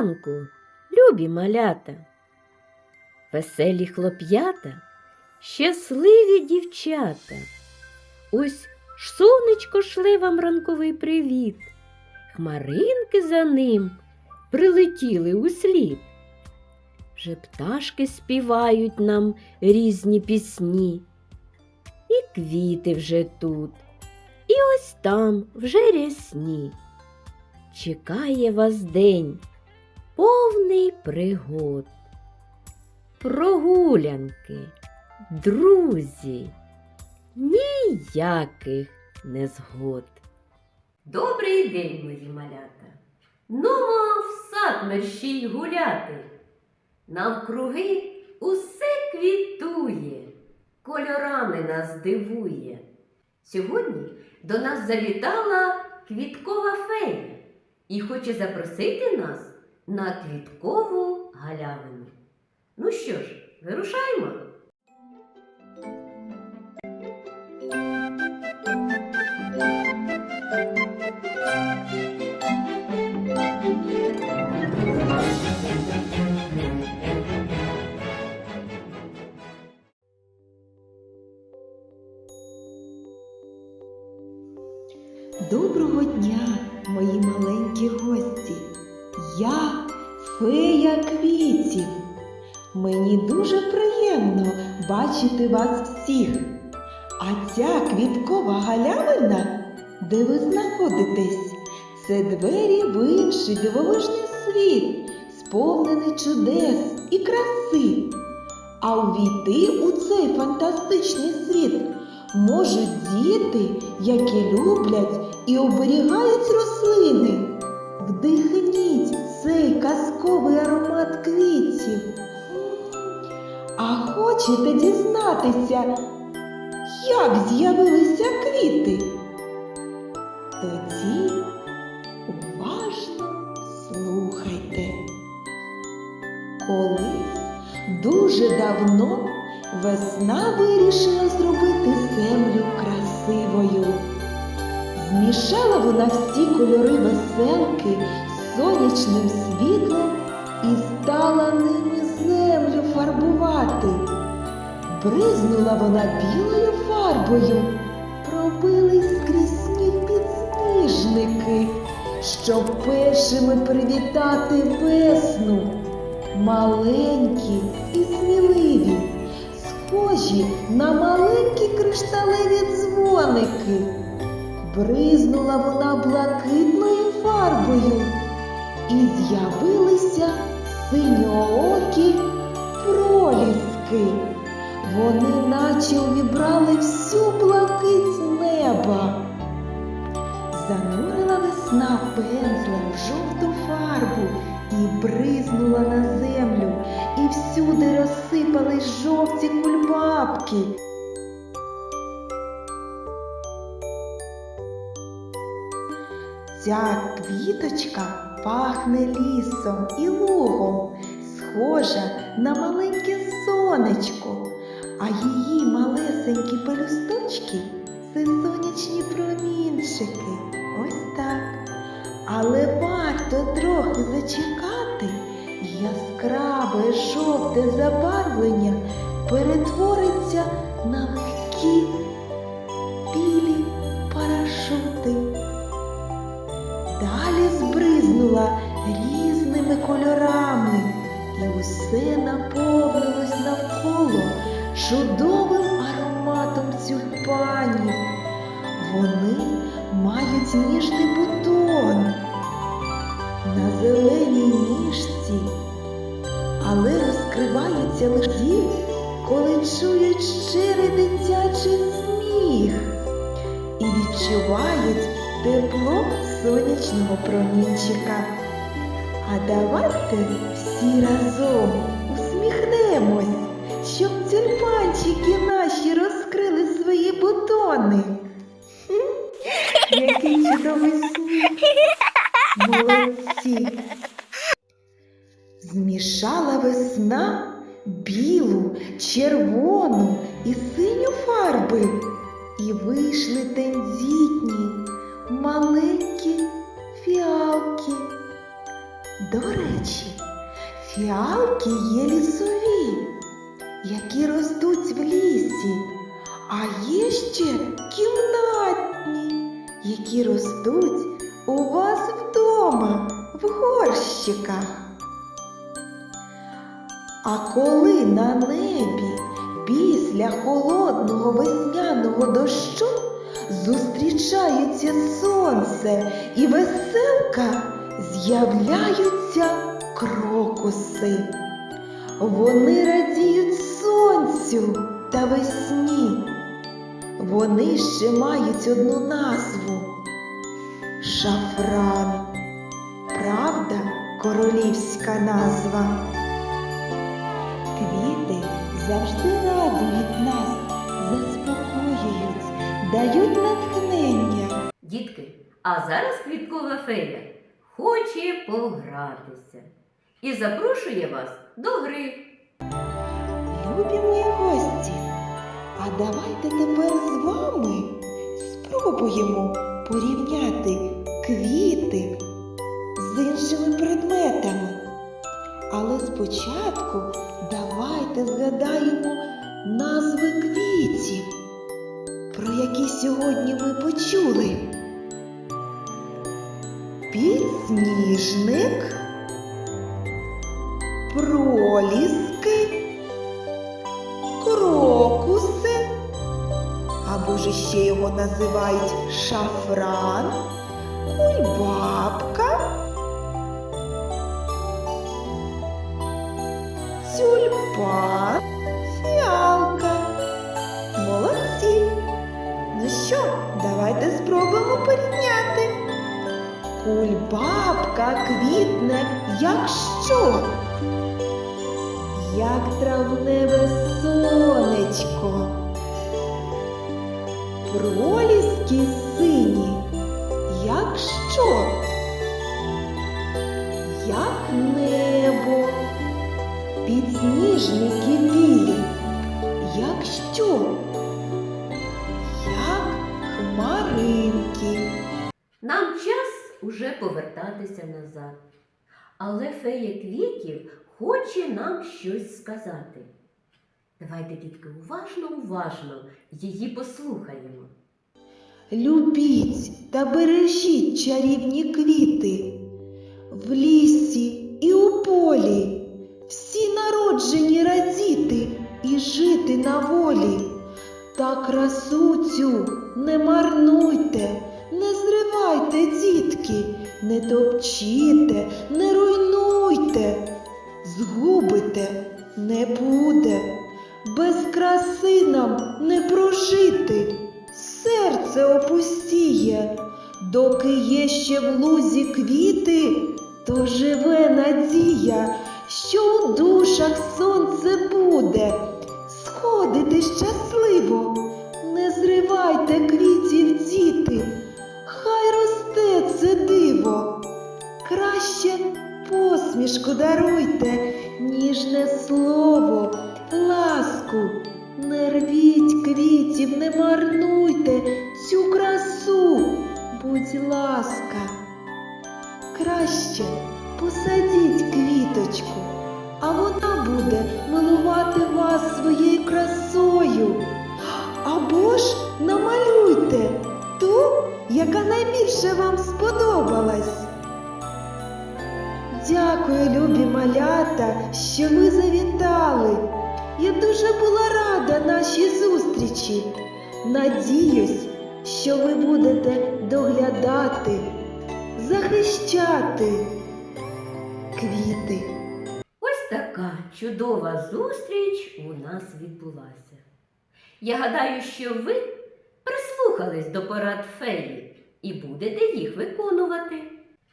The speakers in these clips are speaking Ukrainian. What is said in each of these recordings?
ранку, любі малята. Веселі хлоп'ята, щасливі дівчата. Ось сонечко шле вам ранковий привіт. Хмаринки за ним прилетіли услід. Вже пташки співають нам різні пісні. І квіти вже тут, і ось там вже рясні. Чекає вас день, повний пригод. Прогулянки, друзі, ніяких незгод. Добрий день, мої малята. Нумо в сад мерщій гуляти. Навкруги усе квітує, кольорами нас дивує. Сьогодні до нас завітала квіткова фея і хоче запросити нас на квіткову галявину. Ну що ж, вирушаймо. Доброго дня, мої маленькі гості. Я фея квітів. Мені дуже приємно бачити вас всіх. А ця квіткова галявина, де ви знаходитесь, це двері в інший дивовижний світ, сповнений чудес і краси. А увійти у цей фантастичний світ можуть діти, які люблять і оберігають рослини. Вдихніть цей казковий аромат квітів. А хочете дізнатися, як з'явилися квіти? Тоді уважно слухайте. Колись дуже давно весна вирішила зробити землю красивою. Змішала вона всі кольори веселки з сонячним світлом і стала ними землю фарбувати. Бризнула вона білою фарбою, пробились крізь сніг підсніжники, щоб першими привітати весну. Маленькі і сміливі, схожі на маленькі кришталеві дзвоники. Бризнула вона блакитною фарбою, і з'явилися синьоокі проліски. Вони наче увібрали всю блакить неба. Занурила весна пензлем в жовту фарбу і бризнула на землю, і всюди розсипались жовті кульбабки. Ця квіточка пахне лісом і лугом, схожа на маленьке сонечко, а її малесенькі пелюсточки це сонячні промінчики. Ось так. Але варто трохи зачекати, яскраве жовте забарвлення перетвориться на ніжці, але розкриваються лише коли чують щирий дитячий сміх і відчувають тепло сонячного промінчика. А давайте всі разом усміхнемось, щоб тюльпанчики наші розкрили свої бутони. Який чудовий сміх! Молодці! Змішала весна білу, червону і синю коли на небі після холодного весняного дощу зустрічаються сонце і веселка, з'являються крокуси. Вони радіють сонцю та весні. Вони ще мають одну назву шафран. Правда, королівська назва. Завжди радують нас, заспокоюють, дають натхнення. Дітки, а зараз квіткова фея хоче погратися і запрошує вас до гри. Любі мої гості, а давайте тепер з вами спробуємо порівняти квіти з іншими предметами. Але спочатку давайте згадаємо назви квітів, про які сьогодні ми почули. Підсніжник, проліски, крокуси, або ж ще його називають шафран, кульбабка, Кульбабка квітне, як що? Як травневе сонечко. Проліски сині, як що? Як небо, підсніжники білі, як що? Уже повертатися назад. Але фея квітів хоче нам щось сказати. Давайте, дітки, уважно, уважно її послухаємо. Любіть та бережіть чарівні квіти в лісі і у полі, всі народжені радіти і жити на волі. Та красу цю не марнуйте, не зривайте, дітки, не топчіте, не руйнуйте, згубите не буде, без краси нам не прожити серце опустіє, доки є ще в лузі квіти, то живе надія, що у душах сонце буде, сходити щасливо, посмішку даруйте, ніжне слово, ласку. Не рвіть квітів, не марнуйте цю красу, будь ласка. Краще посадіть квіточку, а вона буде милувати вас своєю красою. Або ж намалюйте ту, яка найбільше вам сподобалась. Дякую, любі малята, що ви завітали. Я дуже була рада нашій зустрічі. Надіюсь, що ви будете доглядати, захищати квіти. Ось така чудова зустріч у нас відбулася. Я гадаю, що ви прислухались до порад феї і будете їх виконувати.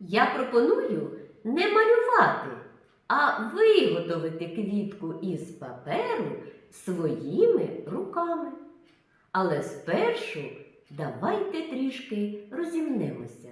Я пропоную не малювати, а виготовити квітку із паперу своїми руками. Але спершу давайте трішки розімнемося.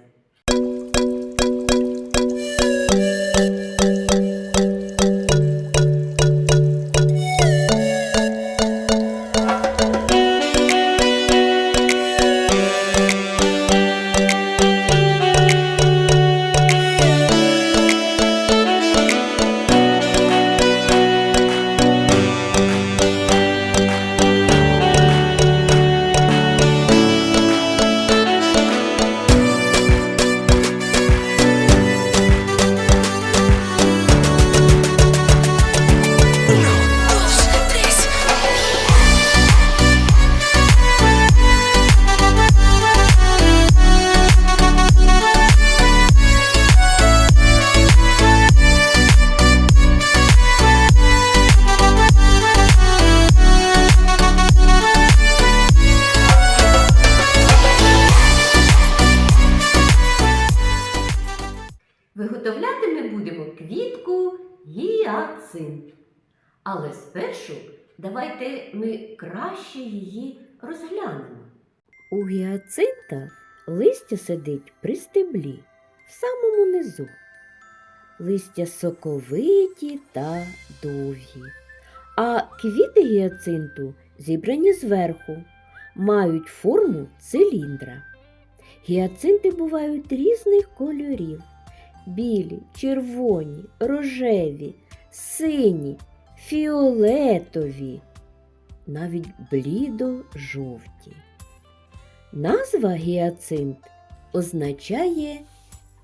Давайте ми краще її розглянемо. У гіацинта листя сидить при стеблі, в самому низу. Листя соковиті та довгі. А квіти гіацинту зібрані зверху, мають форму циліндра. Гіацинти бувають різних кольорів: білі, червоні, рожеві, сині, фіолетові, навіть блідо-жовті. Назва гіацинт означає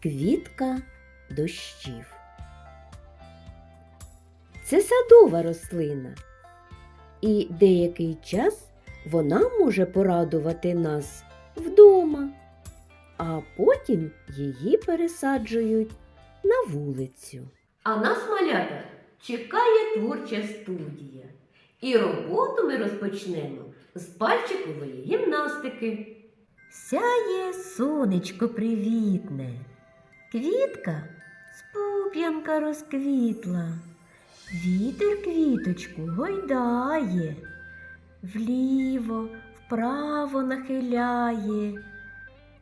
квітка дощів. Це садова рослина, і деякий час вона може порадувати нас вдома, а потім її пересаджують на вулицю. А нас, малята, чекає творча студія. І роботу ми розпочнемо з пальчикової гімнастики. Сяє сонечко привітне, квітка з пуп'янка розквітла, вітер квіточку гойдає, вліво, вправо нахиляє,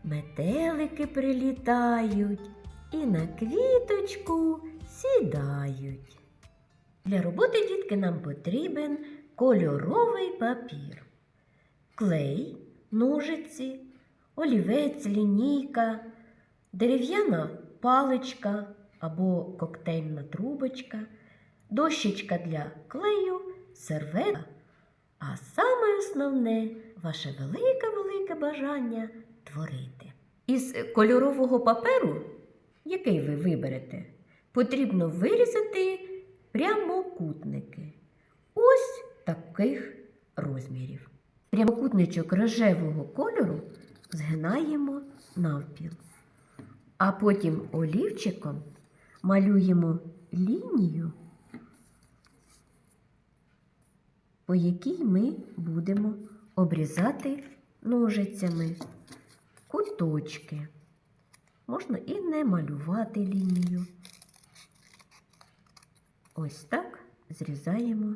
метелики прилітають і на квіточку сідають. Для роботи дітки нам потрібен кольоровий папір, клей, ножиці, олівець, лінійка, дерев'яна паличка або коктейльна трубочка, дощечка для клею, серветка, а саме основне ваше велике-велике бажання творити. Із кольорового паперу, який ви виберете, потрібно вирізати прямокутники. Ось таких розмірів. Прямокутничок рожевого кольору згинаємо навпіл, а потім олівчиком малюємо лінію, по якій ми будемо обрізати ножицями куточки. Можна і не малювати лінію. Ось так зрізаємо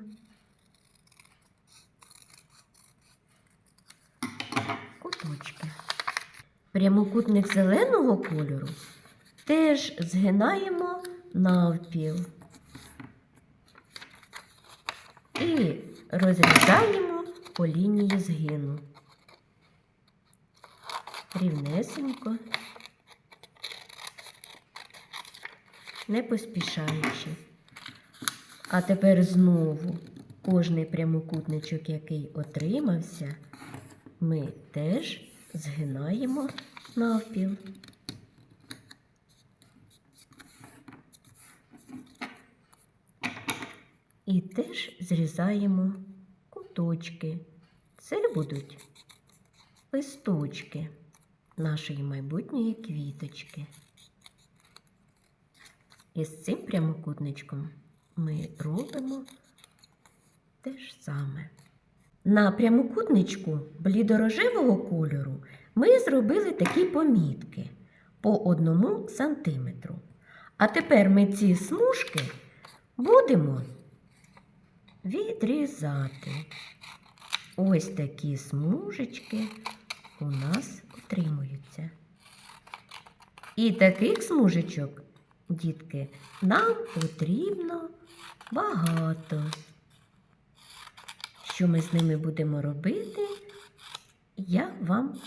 куточки. Прямокутник зеленого кольору теж згинаємо навпіл і розрізаємо по лінії згину. Рівнесенько, не поспішаючи. А тепер знову кожний прямокутничок, який отримався, ми теж згинаємо навпіл. І теж зрізаємо куточки. Це будуть листочки нашої майбутньої квіточки. І з цим прямокутничком ми робимо те ж саме. На прямокутничку блідорожевого кольору ми зробили такі помітки по одному сантиметру. А тепер ми ці смужки будемо відрізати. Ось такі смужечки у нас отримуються. І таких смужечок, дітки, нам потрібно багато. Що ми з ними будемо робити, я вам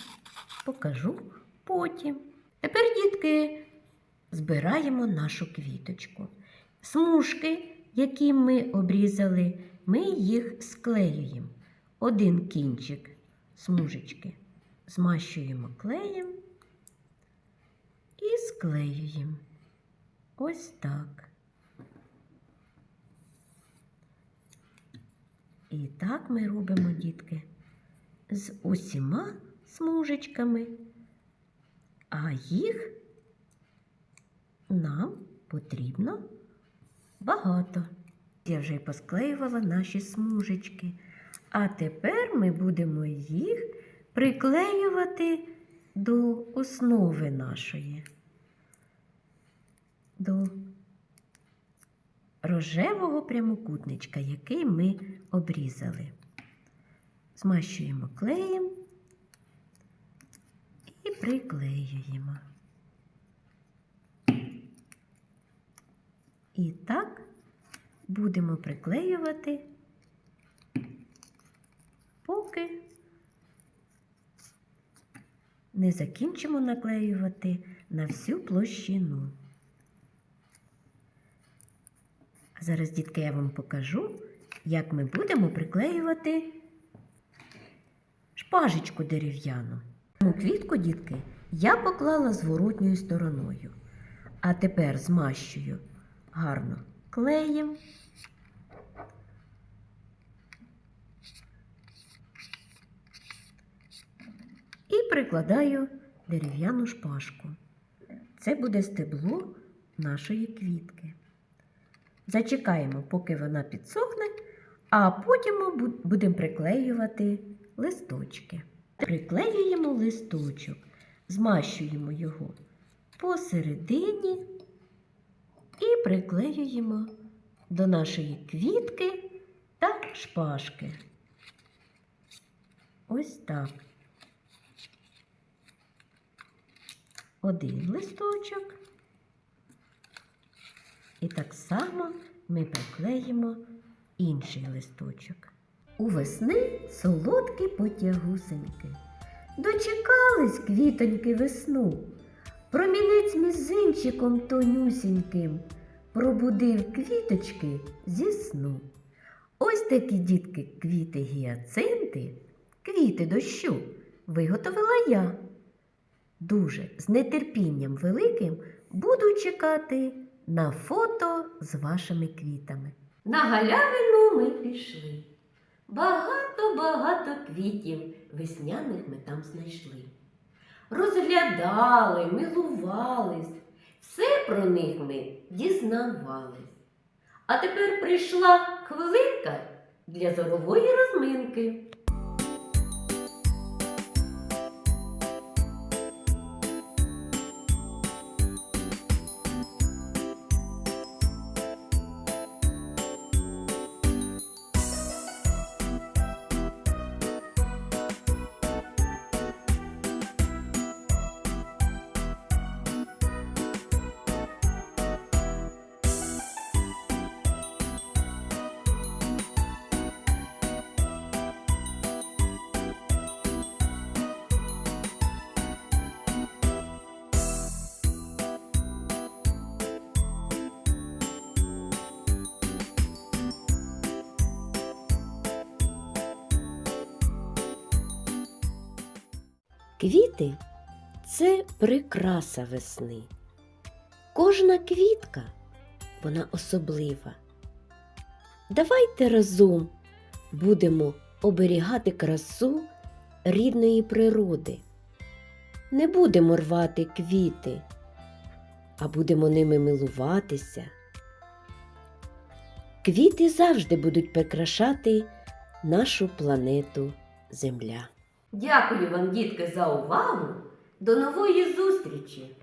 покажу потім. Тепер, дітки, збираємо нашу квіточку. Смужки, які ми обрізали, ми їх склеюємо. Один кінчик смужечки змащуємо клеєм і склеюємо. Ось так. І так ми робимо, дітки, з усіма смужечками, а їх нам потрібно багато. Я вже й посклеювала наші смужечки. А тепер ми будемо їх приклеювати до основи нашої, до рожевого прямокутничка, який ми обрізали. Змащуємо клеєм і приклеюємо. І так будемо приклеювати, поки не закінчимо наклеювати на всю площину. Зараз, дітки, я вам покажу, як ми будемо приклеювати шпажечку дерев'яну. Цю квітку, дітки, я поклала зворотньою стороною. А тепер змащую гарно клеєм. І прикладаю дерев'яну шпажку. Це буде стебло нашої квітки. Зачекаємо, поки вона підсохне, а потім будемо приклеювати листочки. Приклеюємо листочок, змащуємо його посередині і приклеюємо до нашої квітки та шпажки. Ось так. Один листочок. І так само ми приклеїмо інший листочок. У весни солодкі потягусеньки. Дочекались квітоньки весну. Промінець мізинчиком тонюсіньким пробудив квіточки зі сну. Ось такі дітки квіти гіацинти, квіти дощу виготовила я. Дуже з нетерпінням великим буду чекати на фото з вашими квітами. На галявину ми пішли. Багато-багато квітів весняних ми там знайшли. Розглядали, милувались, все про них ми дізнавались. А тепер прийшла хвилинка для зорової розминки. Квіти це прикраса весни. Кожна квітка вона особлива. Давайте разом будемо оберігати красу рідної природи. Не будемо рвати квіти, а будемо ними милуватися. Квіти завжди будуть прикрашати нашу планету Земля. Дякую вам, дітки, за увагу. До нової зустрічі!